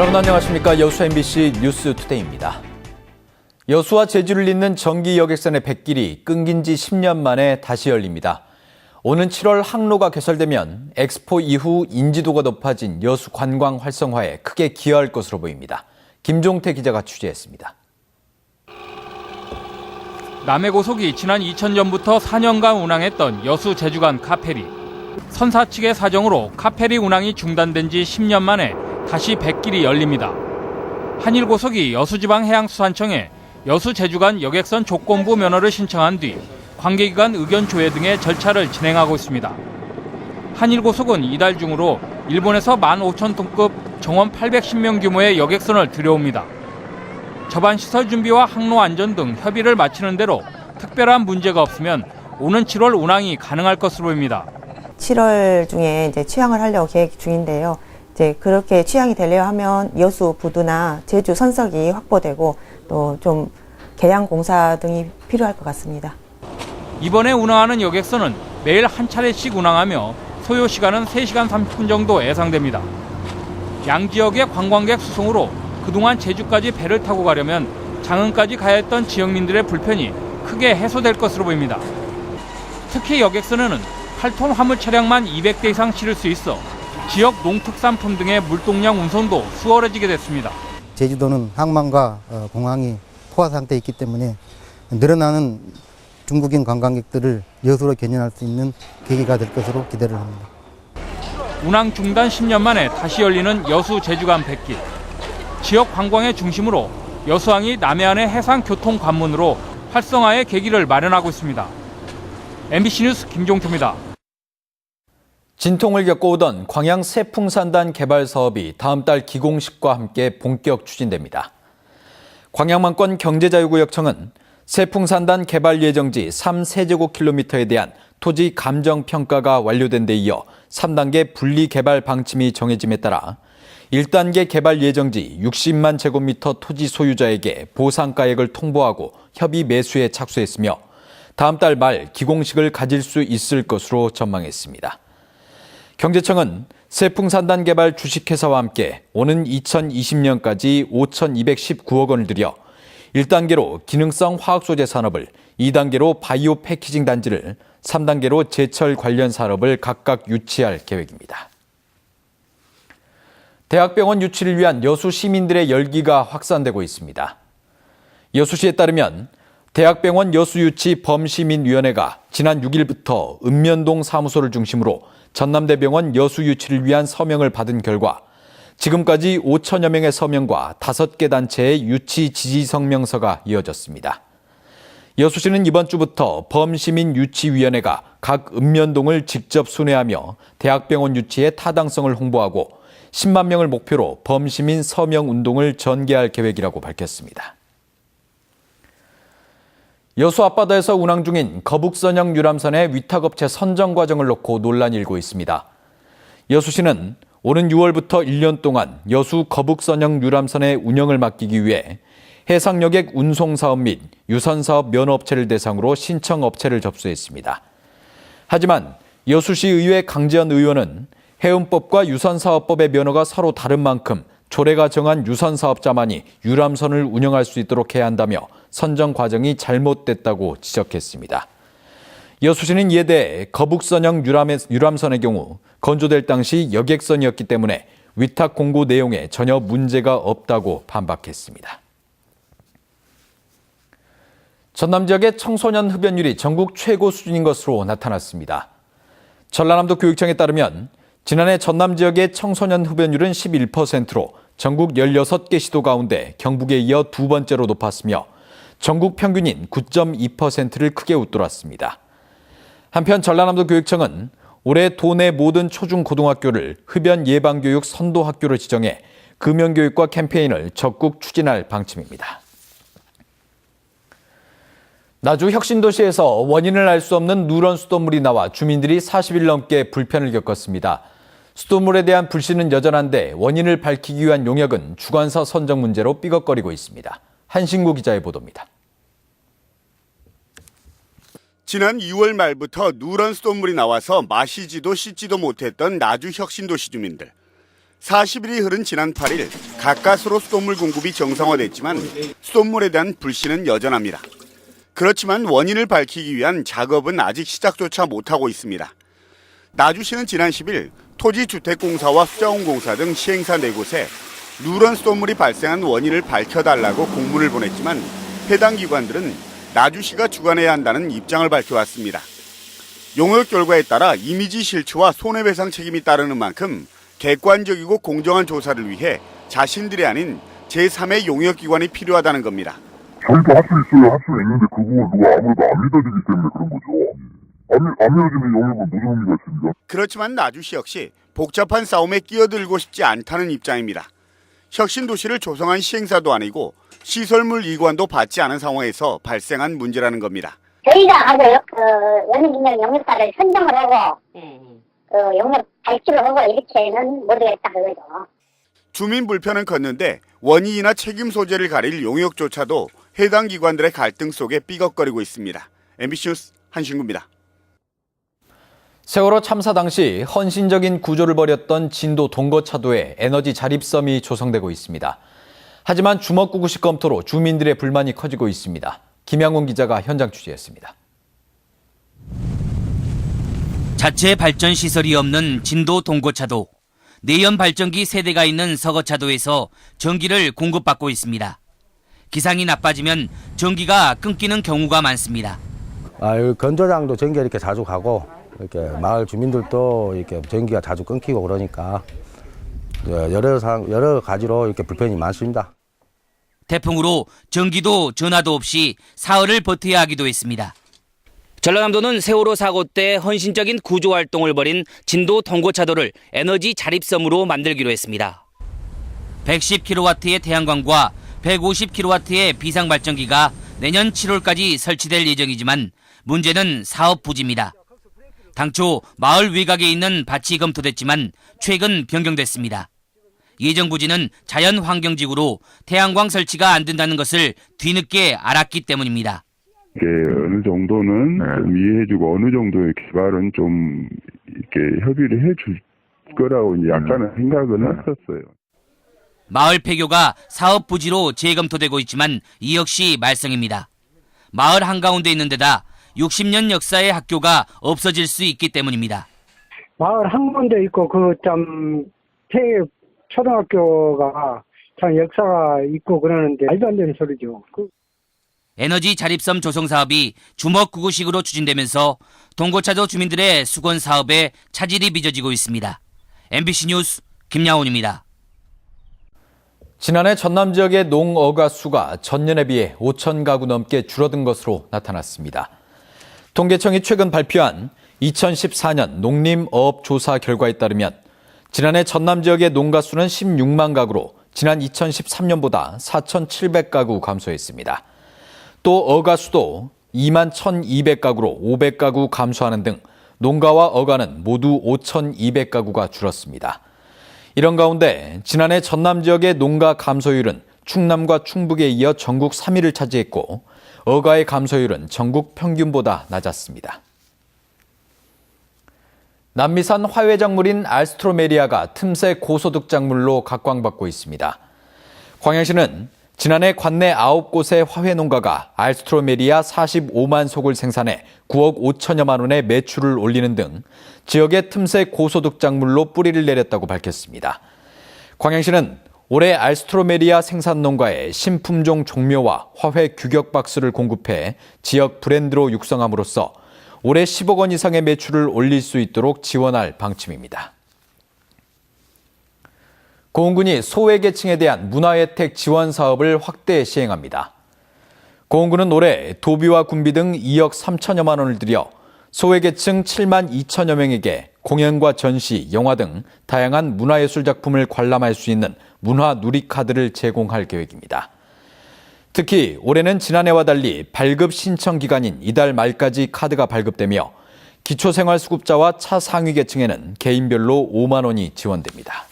여러분 안녕하십니까 여수 MBC 뉴스 투데이입니다. 여수와 제주를 잇는 전기 여객선의 백길이 끊긴 지 10년 만에 다시 열립니다. 오는 7월 항로가 개설되면 엑스포 이후 인지도가 높아진 여수 관광 활성화에 크게 기여할 것으로 보입니다. 김종태 기자가 취재했습니다. 남해고속이 지난 2000년부터 4년간 운항했던 여수 제주간 카페리. 선사 측의 사정으로 카페리 운항이 중단된 지 10년 만에 다시 백길이 열립니다. 한일고속이 여수지방해양수산청에 여수 제주간 여객선 조건부 면허를 신청한 뒤 관계기관 의견 조회 등의 절차를 진행하고 있습니다. 한일고속은 이달 중으로 일본에서 15,000톤급 정원 810명 규모의 여객선을 들여옵니다. 저반 시설 준비와 항로 안전 등 협의를 마치는 대로 특별한 문제가 없으면 오는 7월 운항이 가능할 것으로 보입니다. 7월 중에 이제 취항을 하려고 계획 중인데요. 이제 그렇게 취항이 되려 하면 여수 부두나 제주 선석이 확보되고 또 좀 개량 공사 등이 필요할 것 같습니다. 이번에 운항하는 여객선은 매일 한 차례씩 운항하며 소요 시간은 3시간 30분 정도 예상됩니다. 양 지역의 관광객 수송으로 그동안 제주까지 배를 타고 가려면 장흥까지 가야 했던 지역민들의 불편이 크게 해소될 것으로 보입니다. 특히 여객선에는 8톤 화물 차량만 200대 이상 실을 수 있어 지역 농특산품 등의 물동량 운송도 수월해지게 됐습니다. 제주도는 항만과 어, 공항이 포화 상태에 있기 때문에 늘어나는 중국인 관광객들을 여수로 견인할 수 있는 계기가 될 것으로 기대를 합니다. 운항 중단 10년 만에 다시 열리는 여수 제주간 백길. 지역 관광의 중심으로 여수항이 남해안의 해상 교통 관문으로 활성화의 계기를 마련하고 있습니다. MBC 뉴스 김종표입니다. 진통을 겪어오던 광양 세풍산단 개발 사업이 다음 달 기공식과 함께 본격 추진됩니다. 광양만권 경제자유구역청은 세풍산단 개발 예정지 3세제곱킬로미터에 대한 토지 감정 평가가 완료된 데 이어 3단계 분리 개발 방침이 정해짐에 따라 1단계 개발 예정지 60만 제곱미터 토지 소유자에게 보상가액을 통보하고 협의 매수에 착수했으며 다음 달 말 기공식을 가질 수 있을 것으로 전망했습니다. 경제청은 세풍산단 개발 주식회사와 함께 오는 2020년까지 5,219억 원을 들여 1단계로 기능성 화학소재 산업을, 2단계로 바이오 패키징 단지를, 3단계로 제철 관련 산업을 각각 유치할 계획입니다. 대학병원 유치를 위한 여수 시민들의 열기가 확산되고 있습니다. 여수시에 따르면 대학병원 여수유치 범시민위원회가 지난 6일부터 읍면동 사무소를 중심으로 전남대병원 여수 유치를 위한 서명을 받은 결과 지금까지 5천여 명의 서명과 5개 단체의 유치 지지 성명서가 이어졌습니다. 여수시는 이번 주부터 범시민 유치위원회가 각 읍면동을 직접 순회하며 대학병원 유치의 타당성을 홍보하고 10만 명을 목표로 범시민 서명 운동을 전개할 계획이라고 밝혔습니다. 여수 앞바다에서 운항 중인 거북선형 유람선의 위탁업체 선정 과정을 놓고 논란이 일고 있습니다. 여수시는 오는 6월부터 1년 동안 여수 거북선형 유람선의 운영을 맡기기 위해 해상여객 운송사업 및 유선사업 면허업체를 대상으로 신청업체를 접수했습니다. 하지만 여수시 의회 강지현 의원은 해운법과 유선사업법의 면허가 서로 다른 만큼 조례가 정한 유선 사업자만이 유람선을 운영할 수 있도록 해야 한다며 선정 과정이 잘못됐다고 지적했습니다. 여수시는 대해 거북선형 유람선의 경우 건조될 당시 여객선이었기 때문에 위탁 공고 내용에 전혀 문제가 없다고 반박했습니다. 전남 지역의 청소년 흡연율이 전국 최고 수준인 것으로 나타났습니다. 전라남도 교육청에 따르면 지난해 전남 지역의 청소년 흡연율은 11%로 전국 16개 시도 가운데 경북에 이어 두 번째로 높았으며 전국 평균인 9.2%를 크게 웃돌았습니다. 한편 전라남도 교육청은 올해 도내 모든 초중 고등학교를 흡연 예방 교육 선도 학교로 지정해 금연 교육과 캠페인을 적극 추진할 방침입니다. 나주 혁신도시에서 원인을 알 수 없는 누런 수돗물이 나와 주민들이 40일 넘게 불편을 겪었습니다. 수돗물에 대한 불신은 여전한데 원인을 밝히기 위한 용역은 주관사 선정 문제로 삐걱거리고 있습니다. 한신구 기자의 보도입니다. 지난 2월 말부터 누런 수돗물이 나와서 마시지도 씻지도 못했던 나주 혁신도시 주민들. 40일이 흐른 지난 8일 가까스로 수돗물 공급이 정상화됐지만 수돗물에 대한 불신은 여전합니다. 그렇지만 원인을 밝히기 위한 작업은 아직 시작조차 못하고 있습니다. 나주시는 지난 10일 토지주택공사와 수자원공사 등 시행사 4곳에 누런 수돗물이 발생한 원인을 밝혀달라고 공문을 보냈지만 해당 기관들은 나주시가 주관해야 한다는 입장을 밝혀왔습니다. 용역 결과에 따라 이미지 실추와 손해배상 책임이 따르는 만큼 객관적이고 공정한 조사를 위해 자신들이 아닌 제3의 용역기관이 필요하다는 겁니다. 저희도 할 수 있어요, 할수 있는데 그 부분을 누가 아무래도 안 믿어주기 때문에 그런 거죠. 안, 믿- 안 믿어주는 영역은 무슨 의미가 있습니까? 그렇지만 나주시 역시 복잡한 싸움에 끼어들고 싶지 않다는 입장입니다. 혁신도시를 조성한 시행사도 아니고 시설물 이관도 받지 않은 상황에서 발생한 문제라는 겁니다. 저희가 하고 그 원인인력 영역사를 선정을 하고 그 영역 발주를 하고 이렇게는 못 하겠다 그거죠. 주민 불편은 컸는데 원인이나 책임 소재를 가릴 용역조차도 해당 기관들의 갈등 속에 삐걱거리고 있습니다. MBC 뉴스 한신구입니다. 세월호 참사 당시 헌신적인 구조를 벌였던 진도 동거차도에 에너지 자립섬이 조성되고 있습니다. 하지만 주먹구구식 검토로 주민들의 불만이 커지고 있습니다. 김양훈 기자가 현장 취재했습니다. 자체 발전 시설이 없는 진도 동고차도, 내연 발전기 세대가 있는 서거차도에서 전기를 공급받고 있습니다. 기상이 나빠지면 전기가 끊기는 경우가 많습니다. 아, 여기 건조장도 전기가 이렇게 자주 가고, 이렇게 마을 주민들도 이렇게 전기가 자주 끊기고 그러니까, 예, 여러 상, 여러 가지로 이렇게 불편이 많습니다. 태풍으로 전기도 전화도 없이 사흘을 버텨야 하기도 했습니다. 전라남도는 세월호 사고 때 헌신적인 구조 활동을 벌인 진도 동고차도를 에너지 자립섬으로 만들기로 했습니다. 110kW의 태양광과 150kW의 비상발전기가 내년 7월까지 설치될 예정이지만 문제는 사업 부지입니다. 당초 마을 외곽에 있는 밭이 검토됐지만 최근 변경됐습니다. 예정 부지는 자연 환경지구로 태양광 설치가 안 된다는 것을 뒤늦게 알았기 때문입니다. 이게 어느 정도는 좀 이해해주고 어느 정도의 개발은 좀 이렇게 협의를 해줄 거라고 약간은 생각은 했었어요. 마을 폐교가 사업 부지로 재검토되고 있지만 이 역시 말썽입니다. 마을 한가운데 있는 데다 60년 역사의 학교가 없어질 수 있기 때문입니다. 마을 한 군데 있고 그참 초등학교가 참 역사가 있고 그러는데 말도 안 되는 소리죠. 그 에너지 자립섬 조성 사업이 주먹구구식으로 추진되면서 동고차도 주민들의 수건 사업에 차질이 빚어지고 있습니다. MBC 뉴스 김양훈입니다. 지난해 전남 지역의 농어가 수가 전년에 비해 5천 가구 넘게 줄어든 것으로 나타났습니다. 통계청이 최근 발표한 2014년 농림어업 조사 결과에 따르면 지난해 전남 지역의 농가 수는 16만 가구로 지난 2013년보다 4,700가구 감소했습니다. 또 어가 수도 2만 1,200가구로 500가구 감소하는 등 농가와 어가는 모두 5,200가구가 줄었습니다. 이런 가운데 지난해 전남 지역의 농가 감소율은 충남과 충북에 이어 전국 3위를 차지했고 어가의 감소율은 전국 평균보다 낮았습니다. 남미산 화훼작물인 알스트로메리아가 틈새 고소득 작물로 각광받고 있습니다. 광양시는 지난해 관내 9곳의 화훼 농가가 알스트로메리아 45만 속을 생산해 9억 5천여만 원의 매출을 올리는 등 지역의 틈새 고소득 작물로 뿌리를 내렸다고 밝혔습니다. 광양시는 올해 알스트로메리아 생산 농가에 신품종 종묘와 화훼 규격 박스를 공급해 지역 브랜드로 육성함으로써 올해 10억 원 이상의 매출을 올릴 수 있도록 지원할 방침입니다. 고흥군이 소외계층에 대한 문화혜택 지원 사업을 확대 시행합니다. 고흥군은 올해 도비와 군비 등 2억 3천여만 원을 들여 소외계층 7만 2천여 명에게 공연과 전시, 영화 등 다양한 문화예술 작품을 관람할 수 있는 문화 누리카드를 제공할 계획입니다. 특히 올해는 지난해와 달리 발급 신청 기간인 이달 말까지 카드가 발급되며 기초생활수급자와 차상위 계층에는 개인별로 5만 원이 지원됩니다.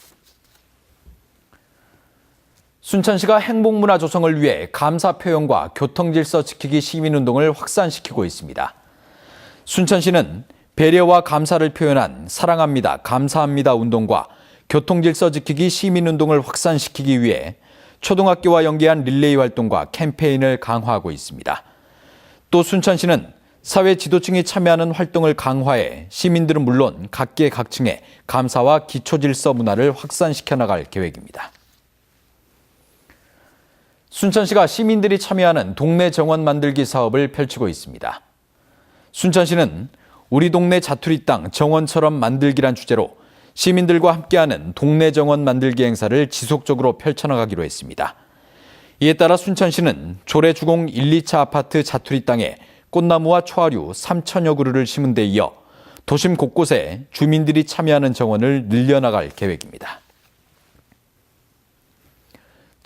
순천시가 행복문화 조성을 위해 감사 표현과 교통질서 지키기 시민운동을 확산시키고 있습니다. 순천시는 배려와 감사를 표현한 사랑합니다, 감사합니다 운동과 교통질서 지키기 시민운동을 확산시키기 위해 초등학교와 연계한 릴레이 활동과 캠페인을 강화하고 있습니다. 또 순천시는 사회 지도층이 참여하는 활동을 강화해 시민들은 물론 각계 각층의 감사와 기초질서 문화를 확산시켜 나갈 계획입니다. 순천시가 시민들이 참여하는 동네 정원 만들기 사업을 펼치고 있습니다. 순천시는 우리 동네 자투리 땅 정원처럼 만들기란 주제로 시민들과 함께하는 동네 정원 만들기 행사를 지속적으로 펼쳐나가기로 했습니다. 이에 따라 순천시는 조례 주공 1, 2차 아파트 자투리 땅에 꽃나무와 초하류 3천여 그루를 심은 데 이어 도심 곳곳에 주민들이 참여하는 정원을 늘려나갈 계획입니다.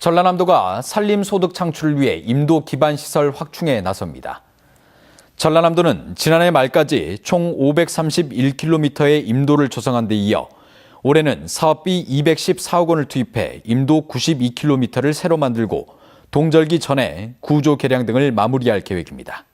전라남도가 산림 소득 창출을 위해 임도 기반 시설 확충에 나섭니다. 전라남도는 지난해 말까지 총 531km의 임도를 조성한 데 이어 올해는 사업비 214억 원을 투입해 임도 92km를 새로 만들고 동절기 전에 구조 개량 등을 마무리할 계획입니다.